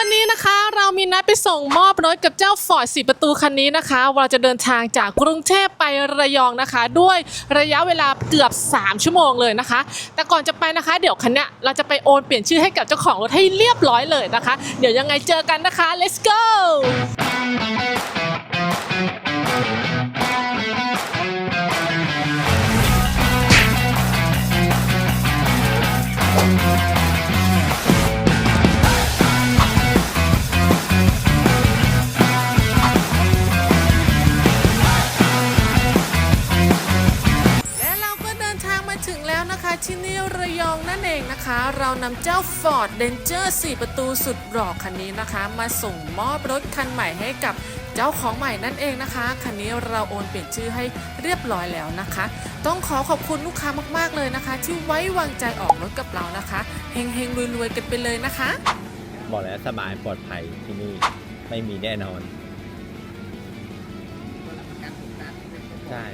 วันนี้นะคะ เรามีนัดไปส่งมอบรถกับเจ้าฟอร์ดสีประตูคันนี้นะคะ เราจะเดินทางจากกรุงเทพไประยองนะคะ ด้วยระยะเวลาเกือบ 3 ชั่วโมงเลยนะคะ แต่ก่อนจะไปนะคะ เดี๋ยวคันเนี้ยเราจะไปโอนเปลี่ยนชื่อให้กับเจ้าของรถให้เรียบร้อยเลยนะคะ เดี๋ยวยังไงเจอกันนะคะ let's go แล ถึงแล้วนะคะที่นี่ระยองนั่นเองนะคะ เรานำเจ้า Ford Ranger 4 ประตูสุดหล่อคันนี้นะคะ มาส่งมอบรถคันใหม่ให้กับเจ้าของใหม่นั่นเองนะคะ คันนี้เราโอนเปลี่ยนชื่อให้เรียบร้อยแล้วนะคะ ต้องขอขอบคุณลูกค้ามากๆเลยนะคะ ที่ไว้วางใจออกรถกับเรานะคะเฮงๆรวยๆกันไปเลยนะคะ บอกแล้วสบายปลอดภัยที่นี่ไม่มีแน่นอนใช่